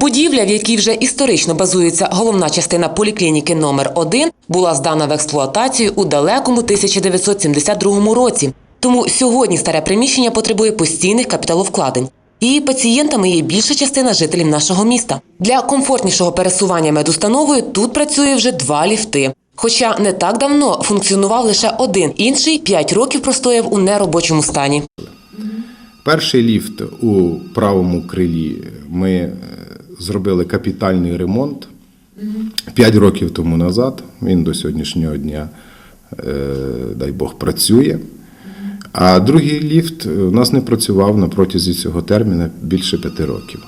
Будівля, в якій вже історично базується головна частина поліклініки номер 1 була здана в експлуатацію у далекому 1972 році. Тому сьогодні старе приміщення потребує постійних капіталовкладень. Її пацієнтами є більша частина жителів нашого міста. Для комфортнішого пересування медустановою тут працює вже два ліфти. Хоча не так давно функціонував лише один, інший 5 років простояв у неробочому стані. Перший ліфт у правому крилі ми е, зробили капітальний ремонт 5 років тому назад. Він до сьогоднішнього дня, е, дай Бог, працює. А другий ліфт у нас не працював на протязі цього терміну більше 5 років.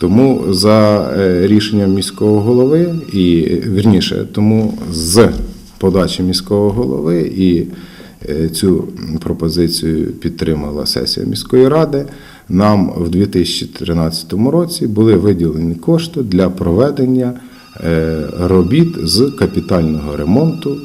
Тому за е, рішенням міського голови, і вірніше, тому з подачі міського голови і е, цю пропозицію підтримала сесія міської ради. Нам в 2013 році були виділені кошти для проведення е, робіт з капітального ремонту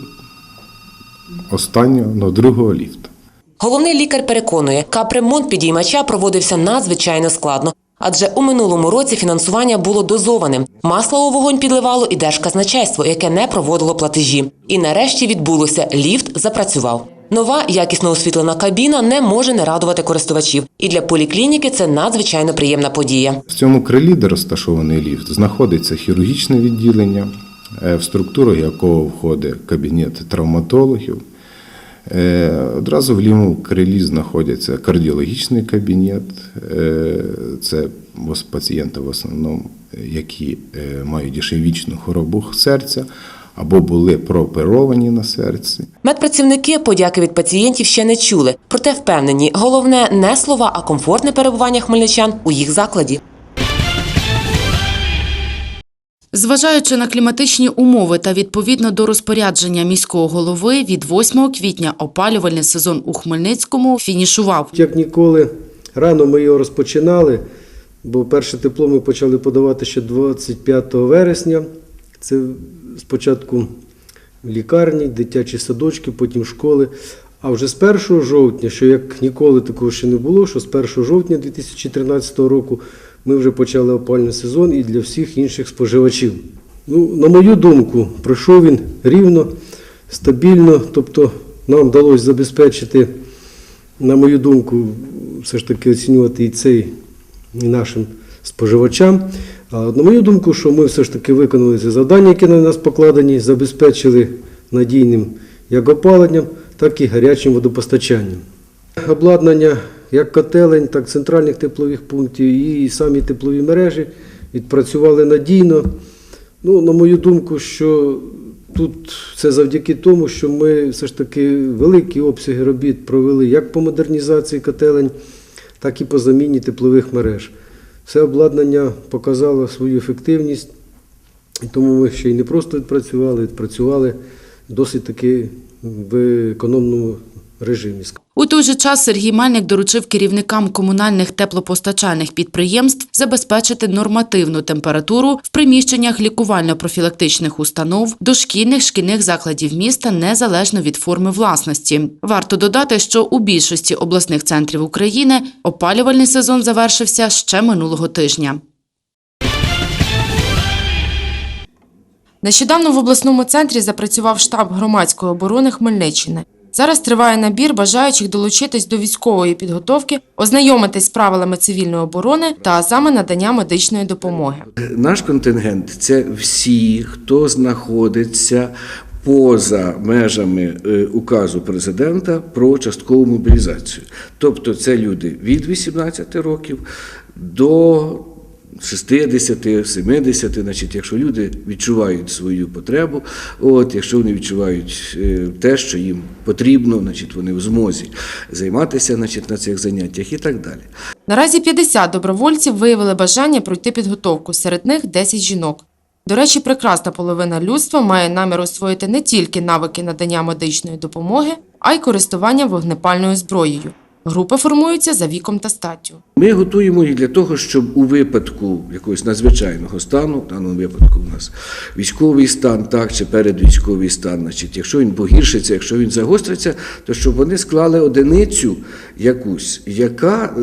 останнього ну, другого ліфта. Головний лікар переконує, капремонт підіймача проводився надзвичайно складно, адже у минулому році фінансування було дозованим. Масло у вогонь підливало і держказначейство, яке не проводило платежі. І нарешті відбулося. Ліфт запрацював. Нова якісно освітлена кабіна не може не радувати користувачів, і для поліклініки це надзвичайно приємна подія. В цьому крилі, де розташований ліфт, знаходиться хірургічне відділення, е, в структуру якого входить кабінет травматологів. Е, Одразу в лівому крилі знаходиться кардіологічний кабінет. Е, Це пацієнти в основному, які мають ішемічну хворобу серця або були прооперовані на серці. Медпрацівники подяки від пацієнтів ще не чули, проте впевнені, головне не слова, а комфортне перебування хмельничан у їх закладі. Зважаючи на кліматичні умови та відповідно до розпорядження міського голови, від 8 квітня опалювальний сезон у Хмельницькому фінішував. Як ніколи, рано ми його розпочинали, бо перше тепло ми почали подавати ще 25 вересня. Це спочатку лікарні, дитячі садочки, потім школи. А вже з 1 жовтня, що як ніколи такого ще не було, що з 1 жовтня 2013 року ми вже почали опальний сезон і для всіх інших споживачів. Ну, на мою думку, пройшов він рівно, стабільно, тобто нам вдалося забезпечити на мою думку, все ж таки оцінювати і цей і нашим споживачам. На мою думку, що ми все ж таки виконали ці завдання, які на нас покладені, забезпечили надійним як опаленням, так і гарячим водопостачанням. Обладнання як котелень, так і центральних теплових пунктів і самі теплові мережі відпрацювали надійно. Ну, на мою думку, що тут це завдяки тому, що ми все ж таки великі обсяги робіт провели як по модернізації котелень, так і по заміні теплових мереж. Все обладнання показало свою ефективність, і тому ми ще й не просто відпрацювали, відпрацювали досить таки в економному режимі. У той же час Сергій Мельник доручив керівникам комунальних теплопостачальних підприємств забезпечити нормативну температуру в приміщеннях лікувально-профілактичних установ, дошкільних шкільних закладів міста незалежно від форми власності. Варто додати, що у більшості обласних центрів України опалювальний сезон завершився ще минулого тижня. Нещодавно в обласному центрі запрацював штаб громадської оборони Хмельниччини. Зараз триває набір бажаючих долучитись до військової підготовки, ознайомитись з правилами цивільної оборони та азами надання медичної допомоги. Наш контингент це всі, хто знаходиться поза межами е, указу президента про часткову мобілізацію. Тобто це люди від 18 років до 60, 70, значить, якщо люди відчувають свою потребу, от, якщо вони відчувають е, те, що їм потрібно, значить, вони в змозі займатися значить, на цих заняттях і так далі. Наразі 50 добровольців виявили бажання пройти підготовку, серед них 10 жінок. До речі, прекрасна половина людства має намір освоїти не тільки навики надання медичної допомоги, а й користування вогнепальною зброєю. Групи формуються за віком та статтю. Ми готуємо їх для того, щоб у випадку якогось надзвичайного стану, в даному випадку у нас військовий стан, так чи передвійськовий стан, значить, якщо він погіршиться, якщо він загостриться, то щоб вони склали одиницю якусь, яка е,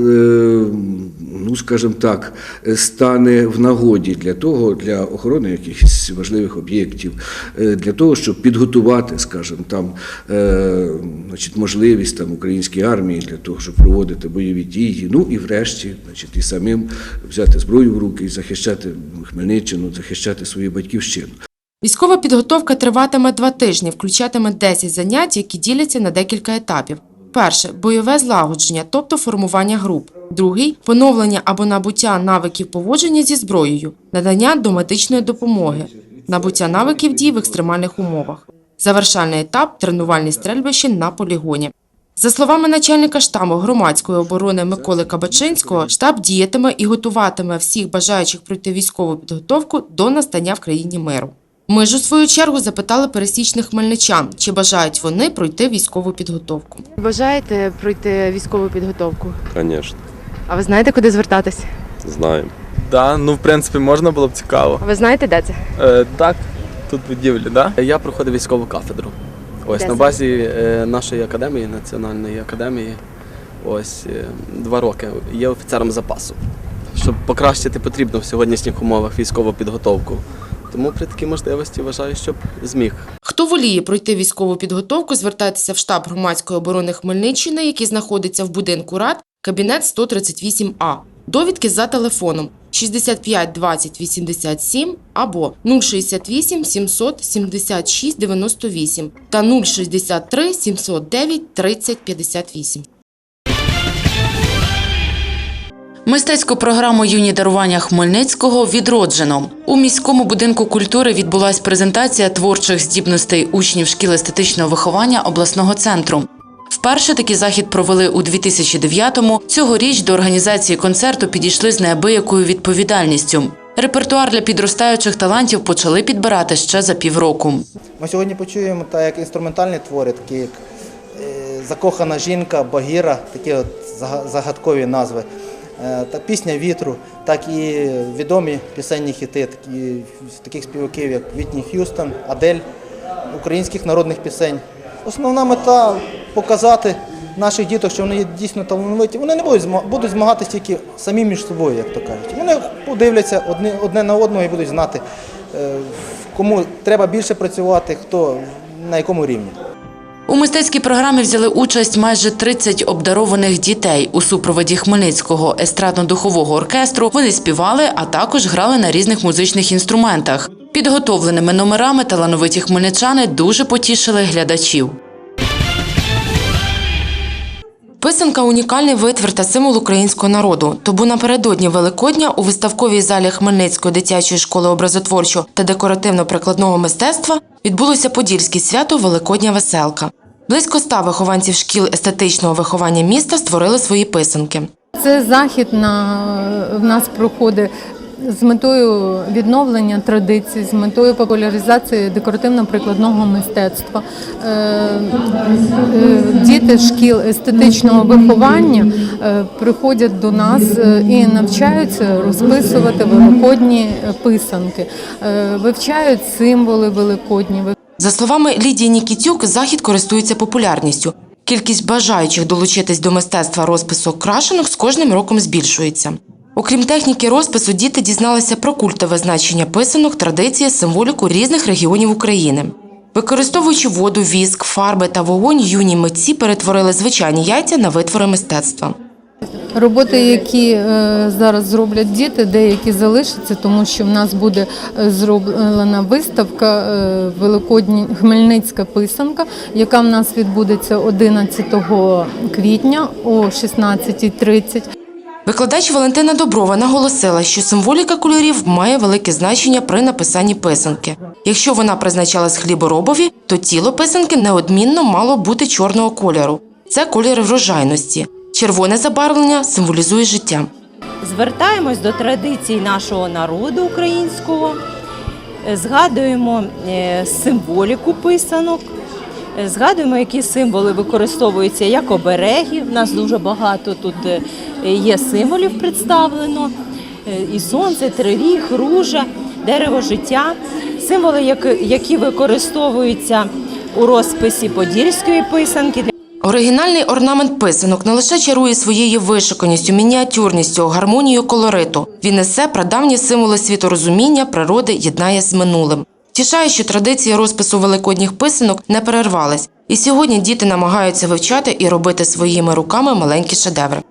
ну скажімо так, стане в нагоді для того, для охорони якихось важливих об'єктів, е, для того, щоб підготувати, скажімо, там е, значить, можливість там українській армії для того, щоб проводити бойові дії. Ну і врешті, значить, і самим взяти зброю в руки і захищати Хмельниччину, захищати свою батьківщину. Військова підготовка триватиме два тижні, включатиме 10 занять, які діляться на декілька етапів. Перше бойове злагодження, тобто формування груп. Другий поновлення або набуття навиків поводження зі зброєю, надання домедичної допомоги, набуття навиків дій в екстремальних умовах. Завершальний етап тренувальні стрельбища на полігоні. За словами начальника штабу громадської оборони Миколи Кабачинського, штаб діятиме і готуватиме всіх бажаючих пройти військову підготовку до настання в країні миру. Ми ж у свою чергу запитали пересічних хмельничан, чи бажають вони пройти військову підготовку. Бажаєте пройти військову підготовку? Звісно, А ви знаєте, куди звертатись? знаємо. Да, ну в принципі можна було б цікаво. А ви знаєте, де це? Е, так, тут будівлі, да? Я проходив військову кафедру. Ось на базі е, нашої академії, національної академії. Ось е, два роки є офіцером запасу. Щоб покращити потрібно в сьогоднішніх умовах військову підготовку. Тому при такій можливості вважаю, щоб зміг. Хто воліє пройти військову підготовку, звертайтеся в штаб громадської оборони Хмельниччини, який знаходиться в будинку рад, кабінет 138А. Довідки за телефоном 65 20 87 або 068 700 76 98 та 063 709 30 58. Мистецьку програму Юні дарування Хмельницького відроджено. У міському будинку культури відбулася презентація творчих здібностей учнів шкіл естетичного виховання обласного центру. Вперше такий захід провели у 2009-му. Цьогоріч до організації концерту підійшли з неабиякою відповідальністю. Репертуар для підростаючих талантів почали підбирати ще за півроку. Ми сьогодні почуємо так, як інструментальні твори, такі як е, Закохана жінка, Багіра, такі от зага- загадкові назви. Е, Та пісня вітру, так і відомі пісенні хіти, такі, таких співаків, як Вітні Х'юстон, Адель, українських народних пісень. Основна мета показати наших діток, що вони є дійсно талановиті. Вони не будуть будуть змагатися тільки самі між собою, як то кажуть. Вони подивляться одне, одне на одного і будуть знати, е, кому треба більше працювати, хто на якому рівні. У мистецькій програмі взяли участь майже 30 обдарованих дітей. У супроводі Хмельницького естрадно-духового оркестру вони співали, а також грали на різних музичних інструментах. Підготовленими номерами талановиті хмельничани дуже потішили глядачів. Писанка унікальний витвір та символ українського народу. Тому напередодні Великодня у виставковій залі Хмельницької дитячої школи образотворчого та декоративно-прикладного мистецтва відбулося подільське свято Великодня веселка. Близько ста вихованців шкіл естетичного виховання міста створили свої писанки. Це захід на в нас проходить з метою відновлення традицій, з метою популяризації декоративно-прикладного мистецтва. Е, е, Діти шкіл естетичного виховання е, приходять до нас і навчаються розписувати великодні писанки, вивчають символи великодні. За словами Лідії Нікітюк, захід користується популярністю. Кількість бажаючих долучитись до мистецтва розпису крашенок з кожним роком збільшується. Окрім техніки розпису, діти дізналися про культове значення писанок, традиції, символіку різних регіонів України. Використовуючи воду, віск, фарби та вогонь, юні митці перетворили звичайні яйця на витвори мистецтва. Роботи, які е, зараз зроблять діти, деякі залишаться, тому що в нас буде е, зроблена виставка е, Великодні Хмельницька писанка, яка в нас відбудеться 11 квітня о 16.30. Викладач Валентина Доброва наголосила, що символіка кольорів має велике значення при написанні писанки. Якщо вона призначалась хліборобові, то тіло писанки неодмінно мало бути чорного кольору. Це колір врожайності. Червоне забарвлення символізує життя. звертаємось до традицій нашого народу українського, згадуємо е, символіку писанок, згадуємо, які символи використовуються як обереги. У нас дуже багато тут е, є символів представлено: Е, і сонце, триріг, ружа, дерево життя, символи, які використовуються у розписі подільської писанки. Оригінальний орнамент писанок не лише чарує своєю вишиканістю, мініатюрністю, гармонією колориту. Він несе прадавні символи світорозуміння, природи, єднає з минулим. Тішає, що традиції розпису великодніх писанок не перервались, і сьогодні діти намагаються вивчати і робити своїми руками маленькі шедеври.